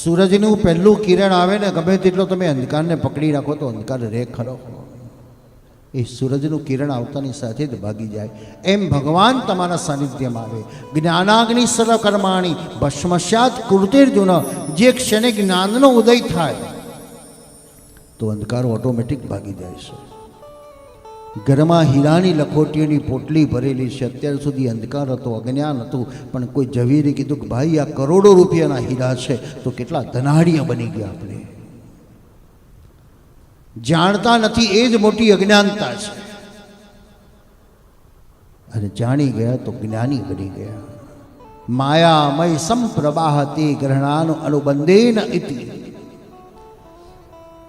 સૂરજનું પહેલું કિરણ આવે ને ગમે તેટલો તમે અંધકારને પકડી રાખો તો અંધકાર રે ખરો. એ સૂરજનું કિરણ આવતાની સાથે જ ભાગી જાય. એમ ભગવાન તમારા સાનિધ્યમાં આવે. જ્ઞાનાગ્નિ સર્વકર્માણી ભસ્મસ્યાત કૃતિર્જુન જે ક્ષણે જ્ઞાનનો ઉદય થાય, તો અંધકાર ઓટોમેટિક ભાગી જાય છે. ઘરમાં હીરાની લખોટીઓની પોટલી ભરેલી છે. અત્યાર સુધી અંધકાર હતો, અજ્ઞાન હતું, પણ કોઈ ઝવેરે કીધું કે ભાઈ, આ કરોડો રૂપિયાના હીરા છે. તો કેટલા ધનાઢ્ય બની ગયા આપણે. જાણતા નથી, એ જ મોટી અજ્ઞાનતા છે. અને જાણી ગયા તો જ્ઞાની બની ગયા. માયામય સંપ્રવાહતે ગ્રહણાનું અનુબંધેન ઇતિ.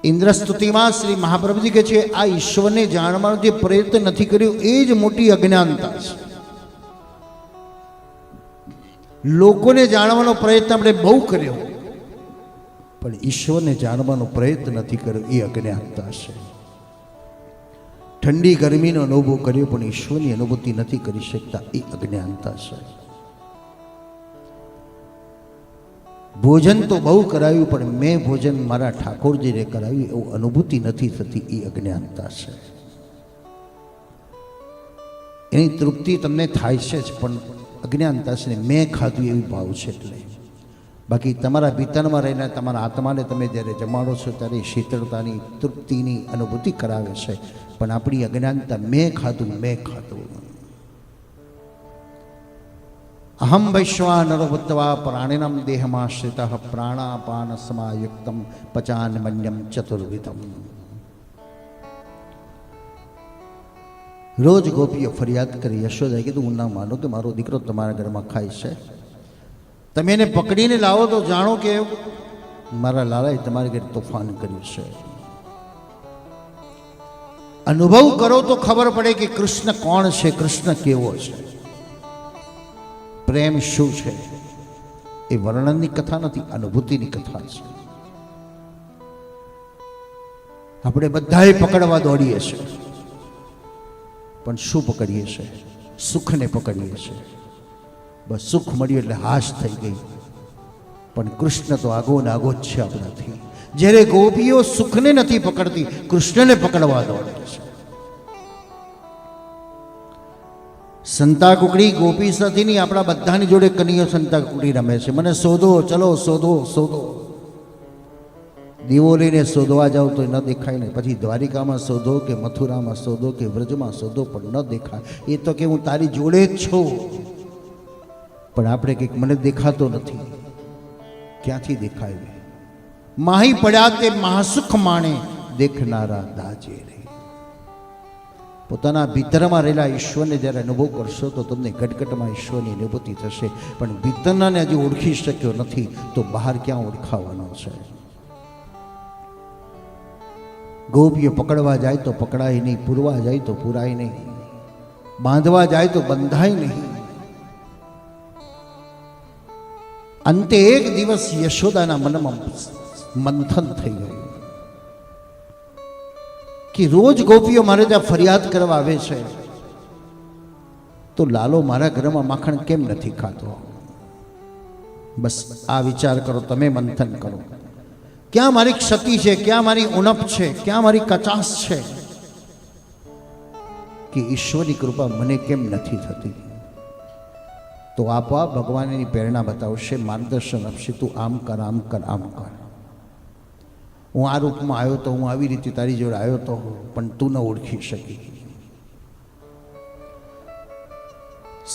ઇન્દ્રસ્તુતિમાં શ્રી મહાપ્રભુજી કહે છે, આ ઈશ્વરને જાણવાનો જે પ્રયત્ન નથી કર્યો, એ જ મોટી અજ્ઞાનતા છે. લોકોને જાણવાનો પ્રયત્ન આપણે બહુ કર્યો, પણ ઈશ્વરને જાણવાનો પ્રયત્ન નથી કર્યો, એ અજ્ઞાનતા છે. ઠંડી ગરમીનો અનુભવ કર્યો, પણ ઈશ્વરની અનુભૂતિ નથી કરી શકતા, એ અજ્ઞાનતા છે. ભોજન તો બહુ કરાવ્યું પણ મેં ભોજન મારા ઠાકોરજીને કરાવ્યું એવું અનુભૂતિ નથી થતી, એ અજ્ઞાનતા છે. એની તૃપ્તિ તમને થાય છે જ, પણ અજ્ઞાનતા છે મેં ખાધું એવી ભાવ છે એટલે. બાકી તમારા ભીતરમાં રહીને તમારા આત્માને તમે જ્યારે જમાડો છો, ત્યારે શીતળતાની, તૃપ્તિની અનુભૂતિ કરાવે છે. પણ આપણી અજ્ઞાનતા મેં ખાધું મેં ખાધું. અહમ વૈશ્વાનરો ભૂત્વા પ્રાણિનમ દેહમાશ્રિત પ્રાણાપાન સમાયુક્તમ પચાનમન્યમ ચતુર્વિધમ રોજ ગોપીઓ ફરિયાદ કરી યશોદાએ કીધું હું ના માનું કે મારો દીકરો તમારા ઘરમાં ખાય છે તમે એને પકડીને લાવો તો જાણો કે મારા લાલાએ તમારી ઘરે તોફાન કર્યું છે અનુભવ કરો તો ખબર પડે કે કૃષ્ણ કોણ છે કૃષ્ણ કેવો છે પ્રેમ શું છે? એ વર્ણનની કથા નથી, અનુભૂતિની કથા છે. આપણે બધાએ પકડવા દોડીએ છીએ. પણ શું પકડીએ છીએ? સુખને પકડીએ છીએ. બસ સુખ મળ્યું એટલે હાશ થઈ ગઈ. પણ કૃષ્ણ તો આગો ને આગો જ છે આપણાથી. જ્યારે ગોપીઓ સુખને નથી પકડતી, કૃષ્ણને પકડવા દોડે છે. સંતા કુકડી ગોપી સાથેની આપણા બધાની જોડે કનૈયો સંતા કુકડી રમે છે. મને શોધો, ચલો શોધો શોધો. દીવો લઈને શોધવા જાઓ તો ન દેખાય ને. પછી દ્વારિકામાં શોધો કે મથુરામાં શોધો કે વ્રજમાં શોધો પણ ન દેખાય. એ તો કે હું તારી જોડે જ છું. પણ આપણે કંઈક મને દેખાતો નથી. ક્યાંથી દેખાય? માહી પડ્યા તે મહાસુખ માણે દેખનારા દાજે રે. પોતાના ભીતરમાં રહેલા ઈશ્વરને જ્યારે અનુભવ કરશો તો તમને ઘટઘટમાં ઈશ્વરની અનુભૂતિ થશે. પણ ભીતરનાને હજી ઓળખી શક્યો નથી તો બહાર ક્યાં ઓળખાવાનો છે? ગોપીઓ પકડવા જાય તો પકડાય નહીં, પૂરવા જાય તો પૂરાય નહીં, બાંધવા જાય તો બંધાય નહીં. અંતે એક દિવસ યશોદાના મનમાં મંથન થઈ ગયું. કે રોજ ગોપીઓ મારે ત્યાં ફરિયાદ કરવા આવે છે, તો લાલો મારા ઘરમાં માખણ કેમ નથી ખાતો? બસ આ વિચાર કરો, તમે મંથન કરો. ક્યાં મારી ક્ષતિ છે, ક્યાં મારી ઉણપ છે, ક્યાં મારી કચાશ છે? કે ઈશ્વરની કૃપા મને કેમ નથી થતી? તો આપવા ભગવાનની પ્રેરણા બતાવશે, માર્ગદર્શન આપશે, તું આમ કર આમ કર આમ કર. હું આ રૂપમાં આવ્યો તો હું આવી રીતે તારી જોડે આવ્યો તો પણ તું ન ઓળખી શકી.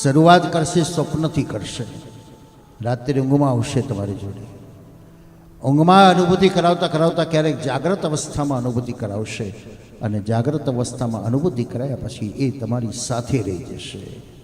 શરૂઆત કરશે, સ્વપ્નથી કરશે. રાત્રે ઊંઘમાં આવશે તમારી જોડે. ઊંઘમાં અનુભૂતિ કરાવતા કરાવતા ક્યારેક જાગ્રત અવસ્થામાં અનુભૂતિ કરાવશે અને જાગ્રત અવસ્થામાં અનુભૂતિ કરાયા પછી એ તમારી સાથે રહી જશે.